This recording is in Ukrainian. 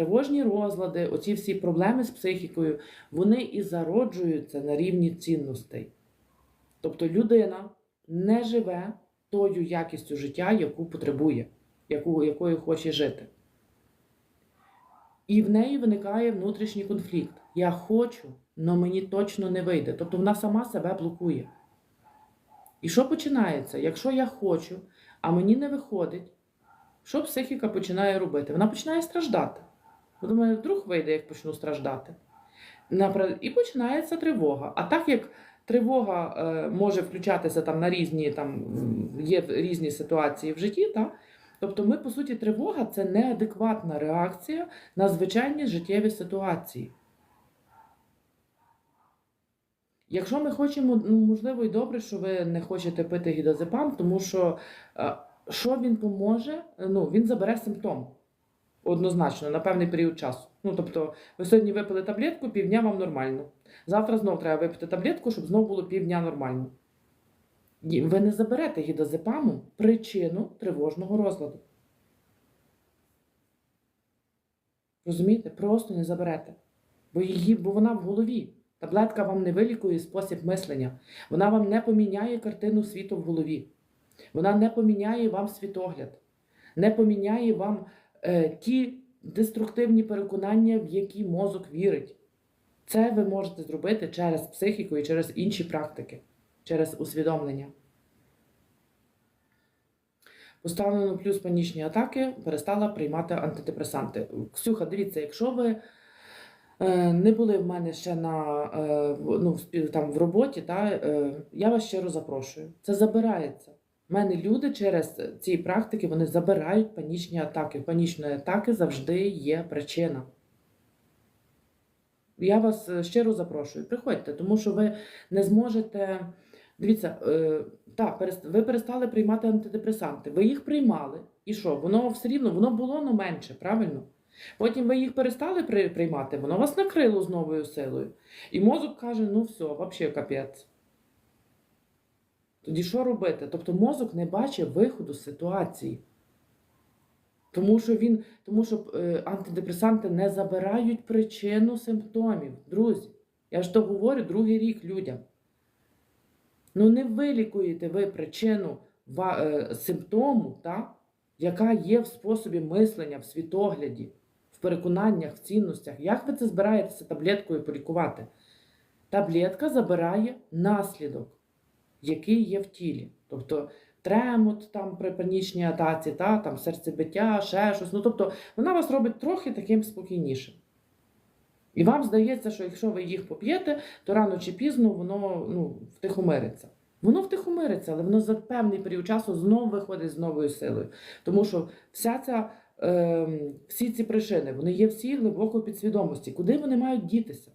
тривожні розлади, оці всі проблеми з психікою, вони і зароджуються на рівні цінностей. Тобто людина не живе тою якістю життя, яку потребує, яку, якою хоче жити. І в неї виникає внутрішній конфлікт. Я хочу, але мені точно не вийде. Тобто вона сама себе блокує. І що починається? Якщо я хочу, а мені не виходить, що психіка починає робити? Вона починає страждати. Бо думаю, вдруг вийде, як почну страждати. І починається тривога. А так як тривога е, може включатися там на різні, там є різні ситуації в житті, та? тобто ми, по суті, тривога це неадекватна реакція на звичайні життєві ситуації. Якщо ми хочемо, ну можливо, і добре, що ви не хочете пити гідозепам, тому що е, що він поможе, ну він забере симптом однозначно на певний період часу. Ну тобто, ви сьогодні випили таблетку, півдня вам нормально. Завтра знов треба випити таблетку, щоб знов було півдня нормально. І Ви не заберете гідозепаму причину тривожного розладу. Розумієте? Просто не заберете. Бо, її, бо вона в голові. Таблетка вам не вилікує спосіб мислення. Вона вам не поміняє картину світу в голові. Вона не поміняє вам світогляд, не поміняє вам ті деструктивні переконання, в які мозок вірить. Це ви можете зробити через психіку і через інші практики, через усвідомлення. Поставлено плюс панічні атаки, перестала приймати антидепресанти. Ксюха, дивіться, якщо ви е, не були в мене ще на, е, ну, там, в роботі, та, е, я вас щиро запрошую. Це забирається. У мене люди через ці практики вони забирають панічні атаки. Панічної атаки завжди є причина. Я вас е, щиро запрошую. Приходьте, тому що ви не зможете. Дивіться, е, перест- ви перестали приймати антидепресанти. Ви їх приймали. І що? Воно все рівно, воно було ну, менше, правильно? Потім ви їх перестали приймати, воно вас накрило з новою силою. І мозок каже: ну все, взагалі капець. Тоді що робити? Тобто мозок не бачить виходу з ситуації. Тому що він, тому що е, антидепресанти не забирають причину симптомів. Друзі, я ж то говорю другий рік людям. Ну не вилікуєте ви причину е, симптому, та, яка є в способі мислення, в світогляді, в переконаннях, в цінностях. Як ви це збираєтеся таблеткою полікувати? Таблетка забирає наслідок, який є в тілі. Тобто тремот там при панічній атаці, та, там серцебиття, ще щось. Ну, тобто вона вас робить трохи таким спокійнішим. І вам здається, що якщо ви їх поп'єте, то рано чи пізно воно ну, втихомириться. Воно втихомириться, але воно за певний період часу знову виходить з новою силою. Тому що вся ця, е, всі ці причини, вони є всі глибоко в підсвідомості. Куди вони мають дітися?